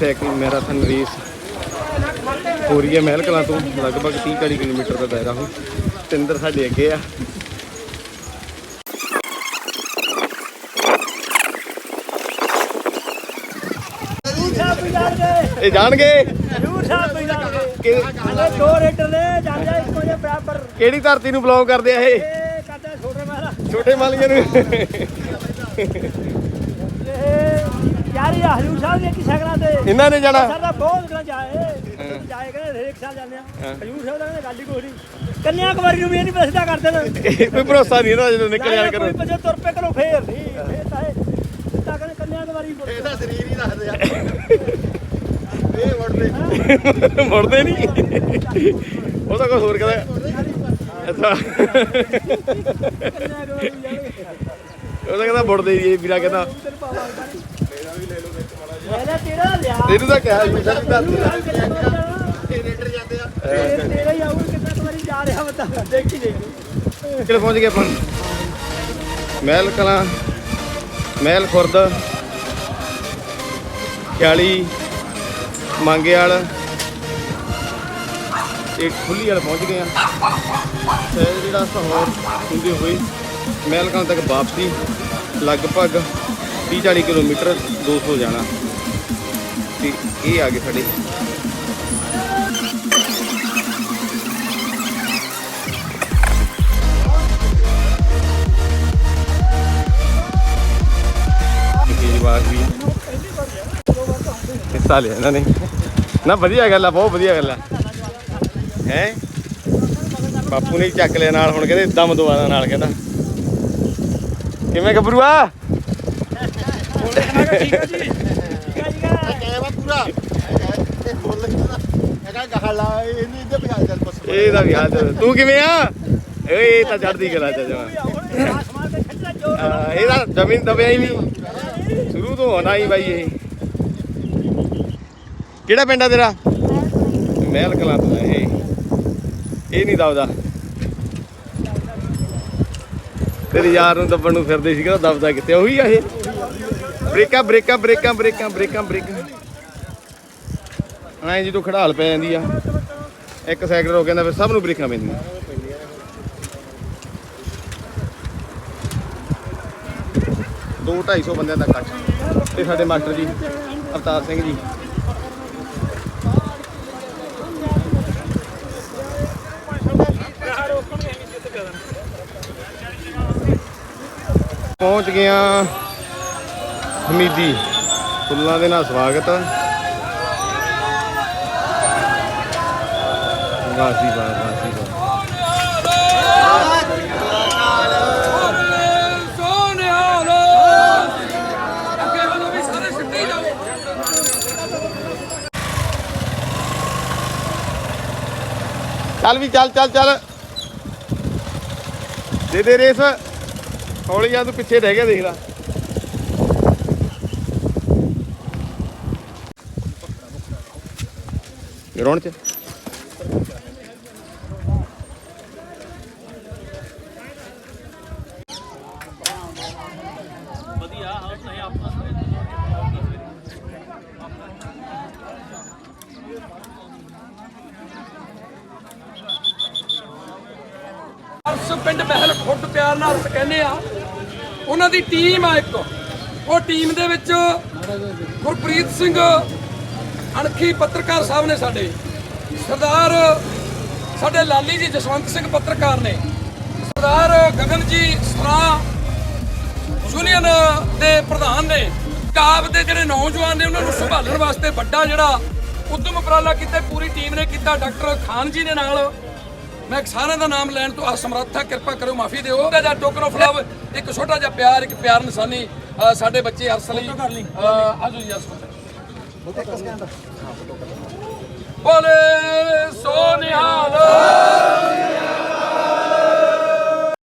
Cycle marathon race ਹੋ ਰਹੀ ਹੈ ਮਹਿਲ ਕਲਾਂ ਤੋਂ ਲਗਭਗ 30 40 ਕਿਲੋਮੀਟਰ ਦਾ ਦਾਇਰਾ ਹੋ। ਤਿੰਦਰ ਸਾਡੇ ਅੱਗੇ ਆ। ਇਹ ਜਾਣਗੇ? ਜ਼ਰੂਰ ਸਾਹਿਬ ਵੀ ਜਾਣਗੇ ਸਾਡੇ ਦੋ ਰੇਡਰ ਨੇ ਜਾਂਦੇ ਇੱਕੋ ਜਿਹੇ ਬਰਾਬਰ ਕਿਹੜੀ ਧਰਤੀ ਨੂੰ ਬਲੌਗ ਕਰਦੇ ਆ ਇਹ? ਇਹ ਕਰਦਾ ਛੋਟੇ ਮਹਾਰਾ ਛੋਟੇ ਮਾਲੀਆਂ ਨੂੰ। ਇਹ ਹਜੂਰ ਸਾਹਿਬ ਦੇ ਕੀ ਸਾਈਕਲਾਂ ਤੇ। ਇਹਨਾਂ ਨੇ ਜਾਣਾ? ਸਾਡਾ ਬਹੁਤ ਗਲਾਂ ਜਾਏ ਜਾਏ ਕਹਿੰਦੇ ਹਰੇਕ ਸਾਲ ਜਾਂਦੇ ਆ। ਹਜੂਰ ਸਾਹਿਬ ਦਾ ਕਹਿੰਦੇ ਗੱਲ ਹੀ ਕੋਈ ਨਹੀਂ ਕੰਨਿਆ ਕੁਮਾਰੀ ਨੂੰ ਵੀ ਇਹ ਨਹੀਂ ਪਸੰਦਾ ਕਰਦੇ ਨੇ ਕੋਈ ਭਰੋਸਾ ਨਹੀਂ ਇਹਨਾਂ ਜਦੋਂ ਨਿਕਲ ਜਾਣ ਕਰੋ। ਕੋਈ ਪਛੇ ਤੁਰ ਪੇ ਕਰੋ ਫੇਰ ਨਹੀਂ ਫੇਰ ਤਾਂ ਇਹ ਤਾਂ ਕਹਿੰਦੇ ਕੰਨਿਆ ਕੁਮਾਰੀ ਇਹਦਾ ਸਰੀਰ ਹੀ ਰੱਖਦੇ ਆ। ਇਹ ਵੜਦੇ ਮੁੜਦੇ ਨਹੀਂ ਉਹ ਤਾਂ ਕੋਈ ਹੋਰ ਕਹਿੰਦਾ। ਅੱਛਾ। ਕੰਨਿਆ ਕੁਮਾਰੀ ਉਹ ਤਾਂ ਕਹਿੰਦਾ ਮੁੜਦੇ ਨਹੀਂ ਇਹ ਵੀਰਾ ਕਹਿੰਦਾ। ਮੇਰਾ ਤੇਰਾ ਲਿਆ। ਇਹਨੂੰ ਤਾਂ ਕਿਹਾ ਜੀ ਸਾਡੀ ਧਰਤੀ ਦਾ ਇਹ ਰੇਡਰ ਜਾਂਦੇ ਆ। ਤੇਰਾ ਹੀ ਆਉਂ ਕਿੰਨਾ ਕੁ ਵਾਰੀ ਜਾ ਰਿਹਾ ਬਤਾ ਦੇਖੀ ਦੇਖੀ। ਕਿਹੜੇ ਪਹੁੰਚ ਗਏ ਆਪਾਂ ਮਹਿਲ ਕਲਾਂ ਮਹਿਲ ਖੁਰਦ 40 ਮੰਗੇਵਾਲ ਇੱਕ ਖੁੱਲੀ ਵਾਲ ਪਹੁੰਚ ਗਏ ਆ। ਤੇ ਜਿਹੜਾ ਸਹੌਰ ਹੁੰਦੀ ਹੋਈ ਮਹਿਲ ਕਲਾਂ ਤੱਕ ਵਾਪਸੀ ਲਗਭਗ 30 40 ਕਿਲੋਮੀਟਰ 200 ਜਾਣਾ। ਤੇ ਇਹ ਆ ਗਏ ਸਾਡੇ। ਕੇਜਰੀਵਾਲ ਵੀ ਹਿੱਸਾ ਲਿਆ ਇਹਨਾਂ ਨੇ। ਨਾ, ਵਧੀਆ ਗੱਲ ਆ, ਬਹੁਤ ਵਧੀਆ ਗੱਲ ਆ। ਹੈ? ਬਾਪੂ ਨੇ ਚੱਕ ਲਿਆ ਨਾਲ, ਹੁਣ ਕਹਿੰਦੇ ਦਮ ਦਵਾਦਾ ਨਾਲ ਕਹਿੰਦਾ। ਕਿਵੇਂ ਗੱਭਰੂਆ? ਕਹਿਆ ਵਾ ਪੂਰਾ ਇਹ ਬੋਲ ਇਹਦਾ ਗਹਲਾ ਇਹਨੂੰ ਇੱਥੇ ਪਿਆ ਚੱਲ ਬਸ ਇਹਦਾ ਵੀ ਹਾਲ ਚਾਲ। ਤੂੰ ਕਿਵੇਂ ਆ? ਓਏ, ਇਹ ਤਾਂ ਚੜਦੀ ਕਲਾ ਚ ਜਮਾ। ਇਹਦਾ ਜ਼ਮੀਨ ਦਬਿਆ ਹੀ ਨਹੀਂ। ਸ਼ੁਰੂ ਤੋਂ ਹੋਣਾ ਹੀ ਬਾਈ ਇਹ। ਕਿਹੜਾ ਪਿੰਡ ਆ ਤੇਰਾ? ਮਹਿਲ ਕਲਾਂ ਤੋਂ ਇਹ। ਇਹ ਨਹੀਂ ਦਬਦਾ। ਤੇਰੇ ਯਾਰ ਨੂੰ ਦੱਬਣ ਨੂੰ ਫਿਰਦੇ ਸੀ, ਕਹਿੰਦਾ ਦਬਦਾ ਕਿੱਥੇ? ਉਹੀ ਆ ਇਹ। ਬ੍ਰੇਕਾਂ ਬ੍ਰੇਕਾਂ ਬ੍ਰੇਕਾਂ ਬ੍ਰੇਕਾਂ ਬ੍ਰੇਕਾਂ ਬ੍ਰੇਕਾਂ। ਐਂ ਜਦੋਂ ਖੜਾਲ ਪੈ ਜਾਂਦੀ ਆ। ਇੱਕ ਸਾਈਕਲ ਰੋ ਕਹਿੰਦਾ ਫਿਰ ਸਭ ਨੂੰ ਬ੍ਰੇਕਾਂ ਪੈਂਦੀਆਂ। ਦੋ 250 ਬੰਦਿਆਂ ਦਾ ਕੱਟ ਤੇ ਸਾਡੇ ਮਾਸਟਰ ਜੀ, ਅਵਤਾਰ ਸਿੰਘ ਜੀ। ਪਹੁੰਚ ਗਿਆ ਹਮੀਦੀ ਫੁੱਲਾਂ ਦੇ ਨਾਲ ਸਵਾਗਤ ਵਾਸੀ ਵਾਹ ਵਾਸੀ ਵਾਹ। ਚੱਲ ਵੀ, ਚੱਲ ਚੱਲ ਚੱਲ। ਦੇ ਦੇ ਰੇਸ। ਹੌਲੀ ਆ ਤੂੰ ਪਿੱਛੇ ਰਹਿ ਗਿਆ, ਦੇਖ ਲੈ। ਗਰਾਊਂਡ 'ਚ। ਪਿੰਡ ਮਹਿਲ ਖੁੱਡ ਪਿਆਰ ਨਾਲ ਕਹਿੰਦੇ ਆ। ਉਹਨਾਂ ਦੀ ਟੀਮ ਆ ਇੱਕ। ਉਹ ਟੀਮ ਦੇ ਵਿੱਚ ਗੁਰਪ੍ਰੀਤ ਸਿੰਘ ਅਣਖੀ ਪੱਤਰਕਾਰ ਸਾਹਿਬ ਨੇ ਸਾਡੇ ਸਰਦਾਰ ਸਾਡੇ ਲਾਲੀ ਜੀ ਜਸਵੰਤ ਸਿੰਘ ਪੱਤਰਕਾਰ ਨੇ ਸਰਦਾਰ ਗਗਨ ਜੀ ਸਰਾ ਯੂਨੀਅਨ ਦੇ ਪ੍ਰਧਾਨ ਨੇ ਕਾਬ ਦੇ ਜਿਹੜੇ ਨੌਜਵਾਨ ਨੇ ਉਹਨਾਂ ਨੂੰ ਸੰਭਾਲਣ ਵਾਸਤੇ ਵੱਡਾ ਜਿਹੜਾ ਉਦਮ ਉਪਰਾਲਾ ਕੀਤਾ ਪੂਰੀ ਟੀਮ ਨੇ ਕੀਤਾ ਡਾਕਟਰ ਖਾਨ ਜੀ ਦੇ ਨਾਲ। ਮੈਂ ਸਾਰਿਆਂ ਦਾ ਨਾਮ ਲੈਣ ਤੋਂ ਅਸਮਰੱਥ ਹਾਂ ਕਿਰਪਾ ਕਰੋ ਮਾਫੀ ਦਿਓ। ਉਹਦਾ ਜਾਂ ਟੋਕਨ ਆਫ ਲਵ ਇੱਕ ਛੋਟਾ ਜਿਹਾ ਪਿਆਰ ਇੱਕ ਪਿਆਰ ਨਿਸ਼ਾਨੀ ਸਾਡੇ ਬੱਚੇ ਅਰਸ ਲਈ। ਆਜੋ ਜੀ ਅਸਮਰੱਥ ਬੋਲੇ। ਸੋ